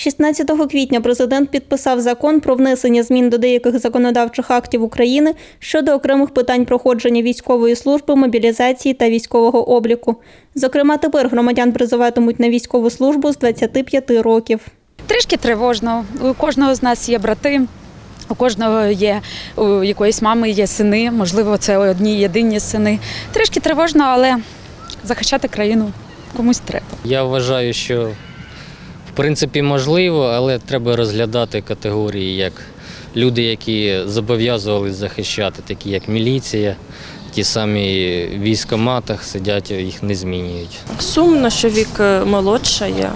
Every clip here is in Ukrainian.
16 квітня президент підписав закон про внесення змін до деяких законодавчих актів України щодо окремих питань проходження військової служби, мобілізації та військового обліку. Зокрема, тепер громадян призиватимуть на військову службу з 25 років. Трішки тривожно. У кожного з нас є брати, у кожного є у якоїсь мами є сини, можливо, це одні єдині сини. Трішки тривожно, але захищати країну комусь треба. Я вважаю, що принципі можливо, але треба розглядати категорії як люди, які зобов'язувалися захищати, такі як міліція, ті самі в військоматах сидять, їх не змінюють. Сумно, що вік е, молодшає,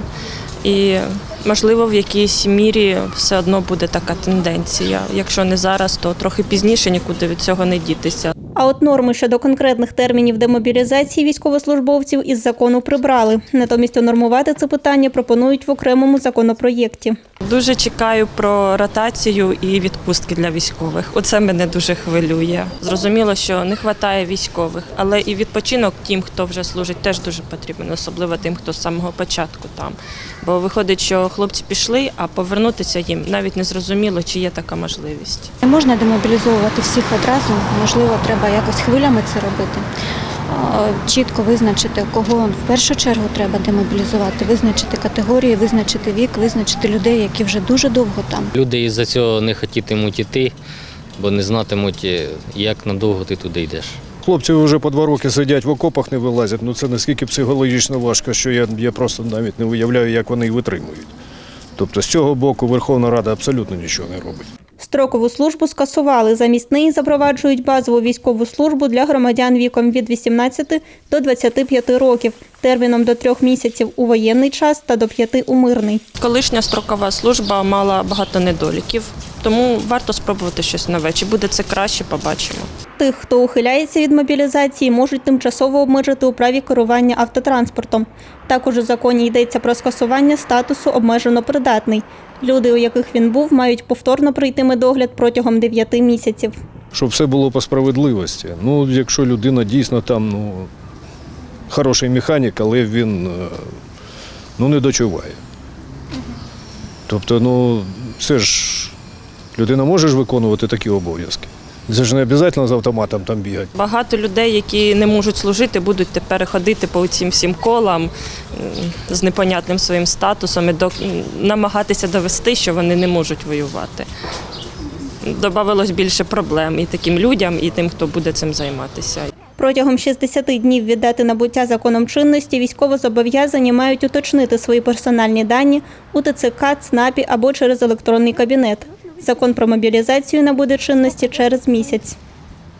і можливо в якійсь мірі все одно буде така тенденція. Якщо не зараз, то трохи пізніше нікуди від цього не дітися. А от норми щодо конкретних термінів демобілізації військовослужбовців із закону прибрали. Натомість унормувати це питання пропонують в окремому законопроєкті. Дуже чекаю про ротацію і відпустки для військових. Оце мене дуже хвилює. Зрозуміло, що не вистачає військових, але і відпочинок тим, хто вже служить, теж дуже потрібен, особливо тим, хто з самого початку там. Бо виходить, що хлопці пішли, а повернутися їм навіть не зрозуміло, чи є така можливість. Не можна демобілізовувати всіх одразу, можливо, треба якось хвилями це робити. Чітко визначити, кого в першу чергу треба демобілізувати, визначити категорії, визначити вік, визначити людей, які вже дуже довго там. Люди із-за цього не хотітимуть іти, бо не знатимуть, е, як надовго ти туди йдеш. Хлопці вже по два роки сидять в окопах, не вилазять. Ну це наскільки психологічно важко, що я, я просто навіть не уявляю, як вони їх витримують. Тобто з цього боку Верховна Рада абсолютно нічого не робить. Строкову службу скасували. Замість неї запроваджують базову військову службу для громадян віком від 18 до 25 років, терміном до трьох місяців у воєнний час та до п'яти у мирний. Колишня строкова служба мала багато недоліків, тому варто спробувати щось нове. Чи буде це краще, побачимо. Тих, хто ухиляється від мобілізації, можуть тимчасово обмежити у праві керування автотранспортом. Також у законі йдеться про скасування статусу обмежено придатний. Люди, у яких він був, мають повторно пройти медогляд протягом 9 місяців. Щоб все було по справедливості. Ну, якщо людина дійсно там ну, хороший механік, але він е, ну, не дочуває. Тобто, ну, це ж людина може ж виконувати такі обов'язки. Це ж не обов'язково з автоматом там бігати. Багато людей, які не можуть служити, будуть тепер ходити по цим всім колам з непонятним своїм статусом і намагатися довести, що вони не можуть воювати. Добавилось більше проблем і таким людям, і тим, хто буде цим займатися. Протягом 60 днів від дати набуття законом чинності військовозобов'язані мають уточнити свої персональні дані у ТЦК, ЦНАПі або через електронний кабінет. Закон про мобілізацію набуде чинності через місяць.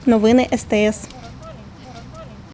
Новини СТС.